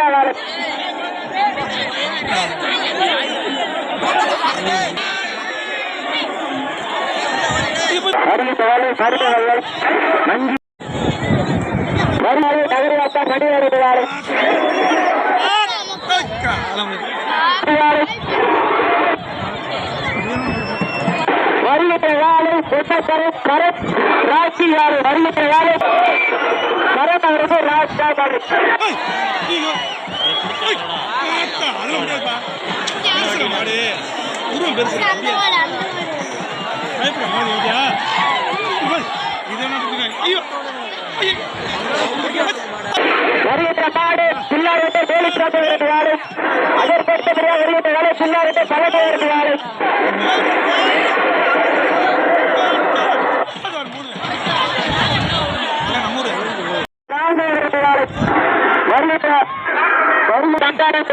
வீராவாளர் அறிவித்தவாறு மருத்துவர்கள் மஞ்சு மறுநாள் நகரியாத்தா மணிவருகிறார் வருகின்ற வேலை சொந்தக்கரை கரத் ராட்சி யாரு? வருகின்ற வேலை கரத் அவருக்கு மாடு. பிள்ளாரிட்ட கோழி பிறப்பு வருகிறாரு அதற்கடுத்தபடியாக வருகின்ற வேலை பிள்ளாரிட்ட பழமை வருகிறாரு ராம வருகின்ற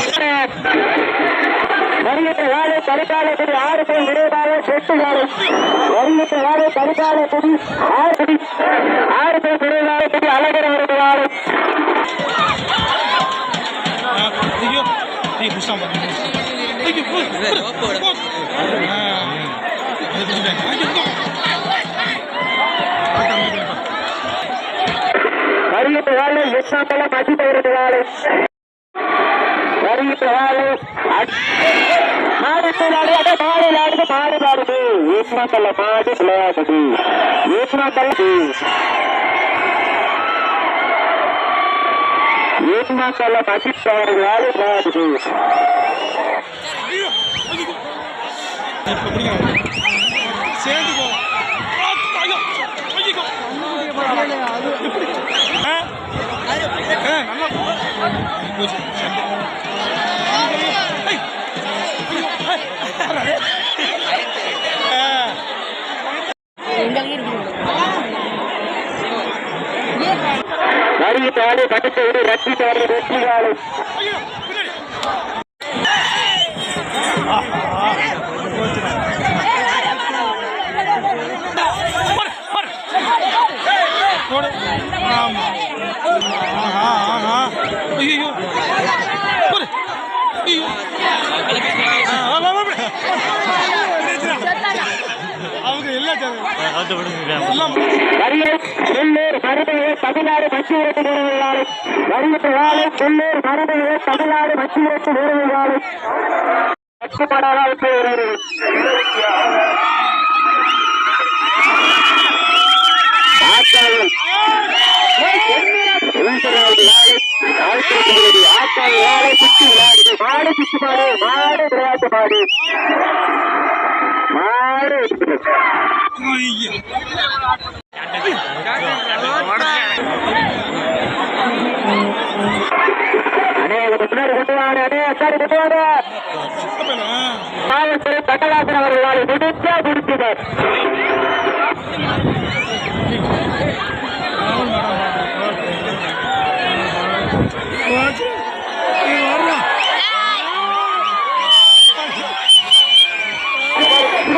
அங்காரத்து வருகிற வேலை கருக்காலக்குடி ஆறு பேர் விரைவாக செட்டு வேலை வருகின்ற ஆறு குடி ஆறு பேர் விரைவாக குடி அழகர் வருகிறாரு வருகின்ற வேலை எட்டாம்பலம் அஜித் வருகிறாரு வருகின்ற மாடு விளையாடுது மாடு விளையாடுது ஈஸ்வரத்தல்ல மாடு விளையாடுது ஈஸ்வரத்தல்ல ஈஸ்வரத்தல்ல அஜித் அவர்களால் விளையாடுது சேர்ந்து போவோம் ஐயோ ஐயோ எப்படி ஆ ஆ, நல்லா போச்சு சண்டை ஐய். ஐய். வராதே. ஆ. வருகின்ற ஐயோ உள்ளூர் மருமையை தமிழ்நாடு மச்சிவிரட்டு நிறுவனாலை வருகின்ற வேலை உள்ளூர் மருமையை தமிழ்நாடு வருகிறது மாடு சுற்றி மாடு மாடு விளையாட்டு மாடு காவல்துறை கட்டலாசன் அவர்களால் முடிஞ்சா முடிச்சுவர்.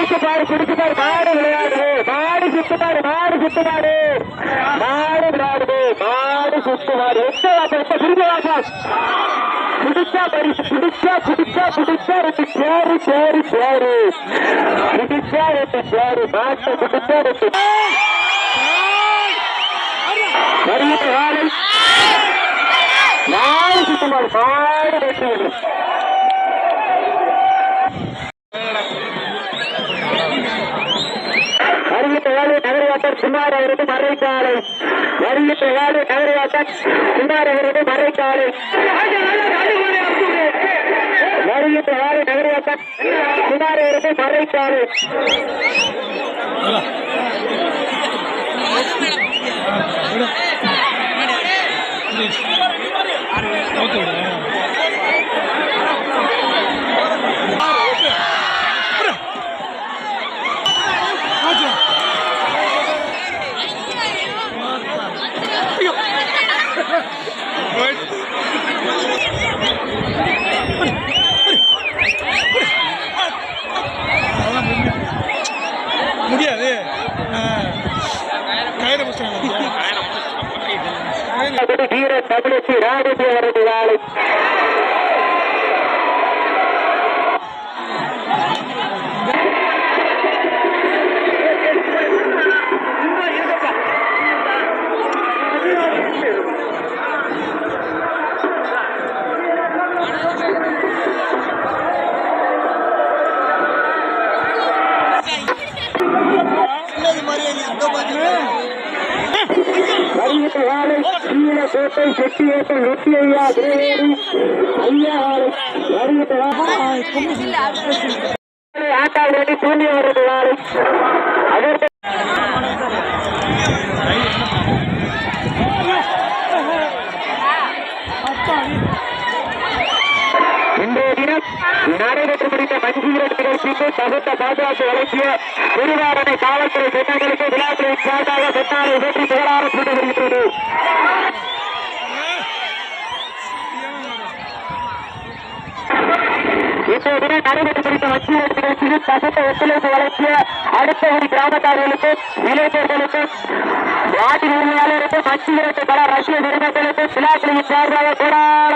குடிச்சு பாரு குடிச்சு பாரு மாடு விளையாடுது மாடு சுத்து பாரு மாடு சுத்து மாடு மாடு விளையாடுது மாடு சுத்து மாடு எந்த வாசம் எந்த திரும்ப வாசம் குடிச்சா பரிசு குடிச்சா குடிச்சா குடிச்சா ரெண்டு சேரு சேரு சேரு குடிச்சா ரெண்டு சேரு மாட்டை குடிச்சா ரெண்டு வருகிற வேலை மாடு சுத்து மாடு மாடு வெற்றி வருகின்ற வேலை நகரவாட்டர் சுமார் அவரது மறைக்காலை வருகின்ற வேலை நகரவாட்டர் சுமார் அவரது மறைக்காலை வருகின்ற வேலை நகரவாட்டர் சுமார் அவரது மறைக்காலை வீர தமிழச்சி ராஜதேவரது வாழை காலை கீழ கோட்டை செட்டியோட்டம் வெற்றி ஐயா திருவேரி ஐயா ஆலை ஆட்டாள் வேண்டி தூண்டி வருது அதற்கு நடைபெற்று முடிந்த மஞ்சீரட் நிகழ்ச்சிக்கு தகுந்த பாதுகாப்பு வழங்கிய திருவாரணை காவல்துறை பெண்களுக்கு விழாக்களின் சார்பாக பெண்ணாலை உயர்த்தி புகழாரம் சூட்டி வருகின்றது இன்றைய நடைபெற்று குறித்த மத்திய நிகழ்ச்சியில் தகுந்த ஒத்துழைப்பு வழங்கிய அடுத்த ஒரு கிராமத்தார்களுக்கு இளைஞர்களுக்கு நாட்டின் உரிமையாளருக்கு மஞ்சீரட்டு பல ரஷ்ய நிறுவனங்களுக்கு விழாக்களின் சார்பாக கோடான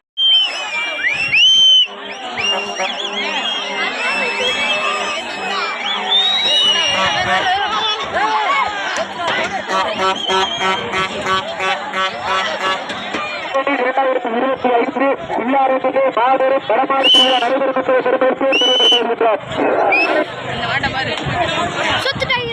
இல்லாரத்திலே மாபெரும் படமாடு திருவிழா நடைபெறுகின்ற பெருமைக்கு தெரிவித்திருக்கின்றார் சுத்துட்டாங்க